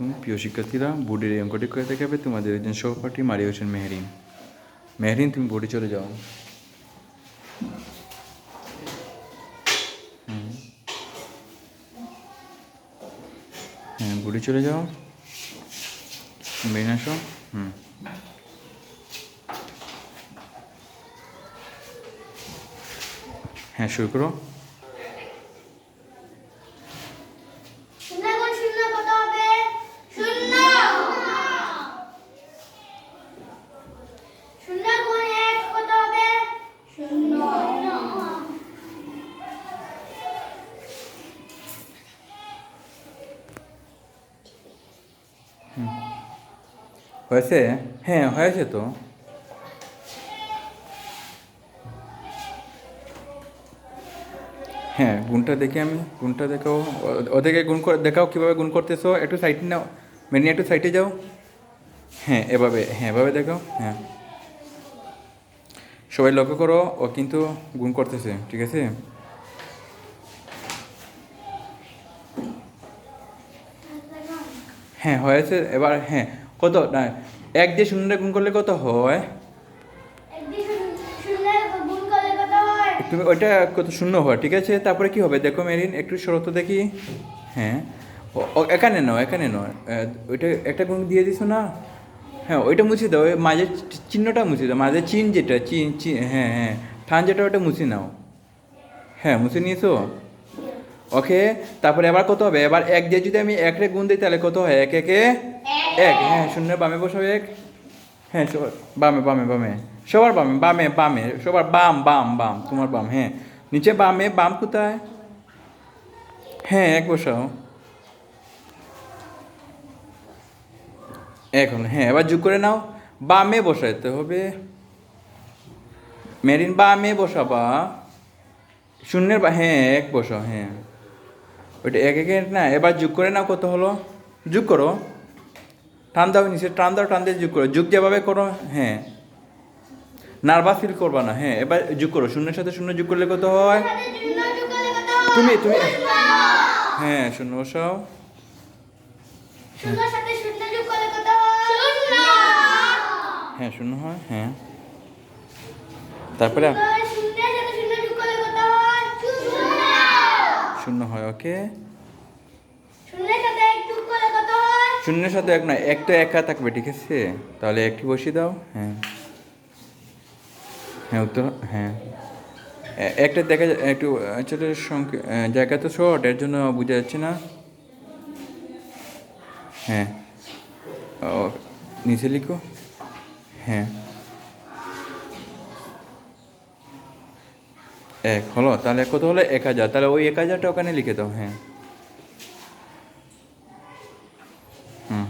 আলাইকুম। প্রিয় শিক্ষার্থীরা, বোর্ডের এই অঙ্কটি করে দেখাবে তোমাদের একজন সহপাঠী মারিয়া হোসেন মেহরিন। মেহরিন, তুমি বোর্ডে চলে যাও। হ্যাঁ বোর্ডে চলে যাও। মেহরিন আসো। হুম। হ্যাঁ শুরু করো শূন্য গুণ শূন্য কত হবে শূন্য শূন্য গুণ এক কত হবে শূন্য হয়েছে? হ্যাঁ হয়েছে তো। হ্যাঁ গুণটা দেখি আমি, গুণটা দেখাও। ওদেরকে গুণ করে দেখাও কীভাবে গুণ করতেছো। একটু সাইডে নাও। মেনি একটু সাইডে যাও। হ্যাঁ এভাবে হ্যাঁ এভাবে দেখাও। হ্যাঁ। সবাই লক্ষ্য করো ও কিন্তু গুণ করতেছে ঠিক আছে? হ্যাঁ হয়েছে এবার হ্যাঁ কত? না এক দিয়ে শূন্য গুণ করলে কত হয়? তুমি ওইটা কত শূন্য হয় ঠিক আছে? তারপরে কি হবে? দেখো মেরিন একটু শরত দেখি। হ্যাঁ এখানে নাও এখানে নাও ওইটা একটা গুণ দিয়ে দিছো না? হ্যাঁ ওইটা মুছে দাও। ওই মাঝের চিহ্নটা মুছে দাও। মাঝের চিন যেটা চিন চিন হ্যাঁ হ্যাঁ। ঠান যেটা, ওটা মুছে নাও। হ্যাঁ মুছে নিয়েছো? ওকে, তারপরে এবার কত হবে? এবার এক দিয়ে যদি আমি এক রে গুণ দিই, তাহলে কত হয়? এক, একে এক। হ্যাঁ শূন্য বামে বসাও এক। হ্যাঁ বামে বামে বামে। সবার বামে বামে বামে। সবার বাম বাম বাম, তোমার বাম হ্যাঁ। নিচে বামে, বাম কোথায়? হ্যাঁ এক বসাও। এখন হ্যাঁ এবার যোগ করে নাও। বামে বসাইতে হবে। মেরিন, বামে বসাবা। শূন্যের বা হ্যাঁ এক বসাও হ্যাঁ। ওইটা এক একে না, এবার যোগ করে নাও, কত হলো? যোগ করো। টান দাও, নিচে টান দাও, টান দিয়ে যোগ করো। যোগ যেভাবে করো হ্যাঁ। নার্ভাস ফিল করবা না হ্যাঁ এবার যোগ করো। শূন্যের সাথে শূন্য যোগ করলে কত হয়? তুমি তুমি হ্যাঁ শূন্য বসাও। সাথে শূন্য যোগ করলে কত হ্যাঁ শূন্য হয় হ্যাঁ। তারপরে শূন্য হয় ওকে। শূন্যের সাথে এক যোগ করলে কত হয় শূন্যের সাথে এক না একটা একা থাকবে ঠিক আছে? তাহলে একটি বসিয়ে দাও হ্যাঁ। হ্যাঁ উত্তর হ্যাঁ। একটা দেখা একটু আসলে সংখ্যা জায়গা তো শর্ট এর জন্য বোঝা যাচ্ছে না। হ্যাঁ। ও নিচে লিখো। হ্যাঁ। এক হলো, তাহলে কত হলো? এক হাজার। তাহলে ওই এক হাজারটা ওখানে লিখে দাও হ্যাঁ। হুম।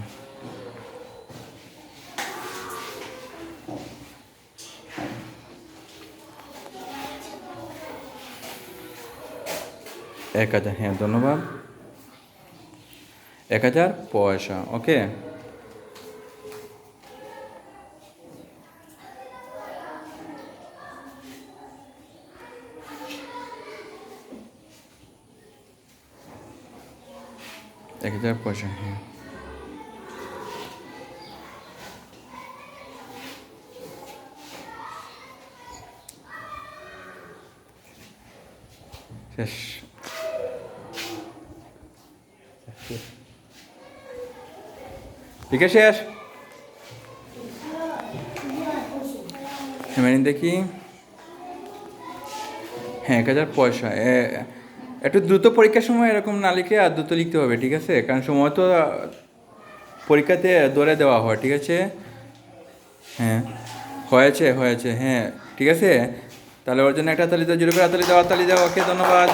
এক হাজার হ্যাঁ ধন্যবাদ। এক হাজার পয়সা, ওকে? এক হাজার পয়সা হ্যাঁ। শেষ। ঠিক আছে, শেষ। হ্যাঁ মানে দেখি। হ্যাঁ এক হাজার পয়সা একটু দ্রুত পরীক্ষার সময় এরকম না লিখে আর দ্রুত লিখতে হবে, ঠিক আছে? কারণ সময় তো পরীক্ষাতে দৌড়ে দেওয়া হয়, ঠিক আছে? হ্যাঁ হয়েছে হয়েছে হ্যাঁ ঠিক আছে? তাহলে ওর জন্য একটা তালি দাও জুড়ে করে হাতালি দাও তালি দাও, ওকে, ধন্যবাদ।